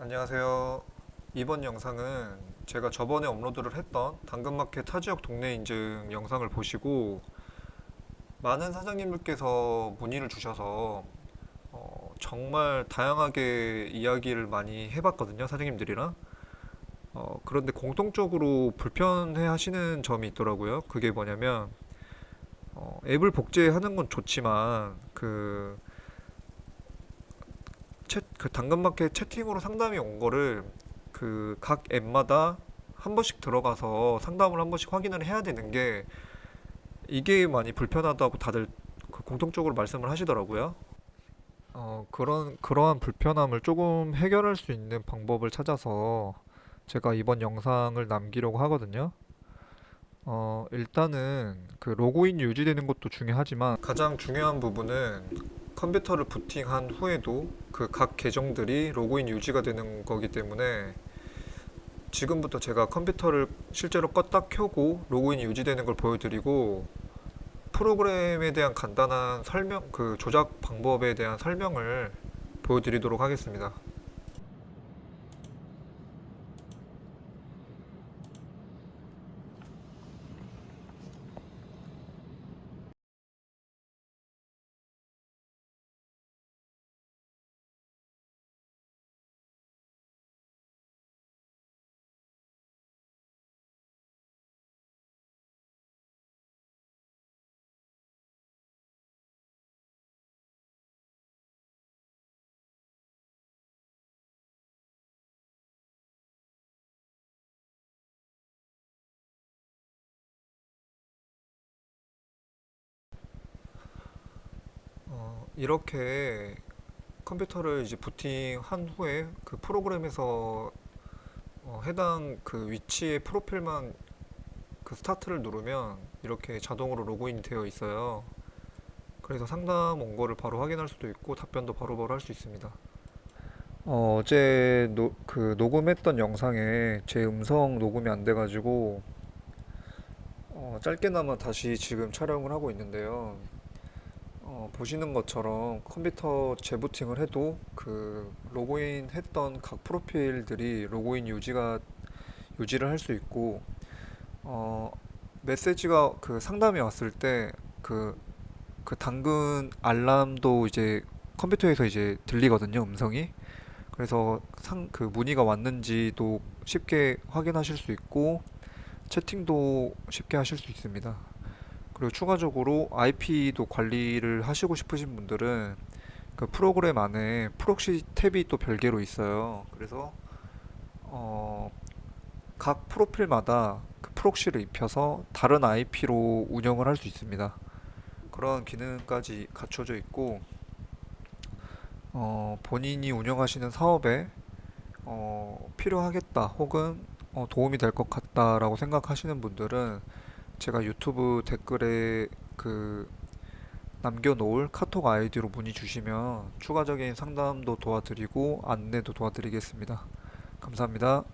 안녕하세요. 이번 영상은 제가 저번에 업로드를 했던 당근마켓 타 지역 동네 인증 영상을 보시고 많은 사장님들께서 문의를 주셔서 어, 정말 다양하게 이야기를 많이 해봤거든요, 사장님들이랑. 어, 그런데 공통적으로 불편해 하시는 점이 있더라고요. 그게 뭐냐면 어, 앱을 복제하는 건 좋지만 그 채, 그 당근마켓 채팅으로 상담이 온 거를 그 각 앱마다 한 번씩 들어가서 상담을 한 번씩 확인을 해야 되는 게 이게 많이 불편하다고 다들 그 공통적으로 말씀을 하시더라고요. 어, 그런, 그러한 불편함을 조금 해결할 수 있는 방법을 찾아서 제가 이번 영상을 남기려고 하거든요. 어, 일단은 그 로그인 유지되는 것도 중요하지만 가장 중요한 부분은 컴퓨터를 부팅한 후에도 그 각 계정들이 로그인 유지가 되는 거기 때문에 지금부터 제가 컴퓨터를 실제로 껐다 켜고 로그인이 유지되는 걸 보여드리고 프로그램에 대한 간단한 설명, 그 조작 방법에 대한 설명을 보여드리도록 하겠습니다. 이렇게 컴퓨터를 이제 부팅한 후에 그 프로그램에서 어, 해당 그 위치의 프로필만 그 스타트를 누르면 이렇게 자동으로 로그인이 되어 있어요. 그래서 상담 온 거를 바로 확인할 수도 있고 답변도 바로바로 할수 있습니다. 어, 어제 노, 그 녹음했던 영상에 제 음성 녹음이 안 돼가지고 어, 짧게나마 다시 지금 촬영을 하고 있는데요. 어, 보시는 것처럼 컴퓨터 재부팅을 해도 그 로그인 했던 각 프로필들이 로그인 유지가 유지를 할 수 있고 어, 메시지가 그 상담이 왔을 때그 그 당근 알람도 이제 컴퓨터에서 이제 들리거든요, 음성이. 그래서 상 그 문의가 왔는지도 쉽게 확인하실 수 있고 채팅도 쉽게 하실 수 있습니다. 그리고 추가적으로 IP도 관리를 하시고 싶으신 분들은 그 프로그램 안에 프록시 탭이 또 별개로 있어요. 그래서 어, 각 프로필마다 그 프록시를 입혀서 다른 IP로 운영을 할 수 있습니다. 그런 기능까지 갖춰져 있고 어, 본인이 운영하시는 사업에 어, 필요하겠다 혹은 어, 도움이 될 것 같다라고 생각하시는 분들은 제가 유튜브 댓글에 그 남겨놓을 카톡 아이디로 문의 주시면 추가적인 상담도 도와드리고 안내도 도와드리겠습니다. 감사합니다.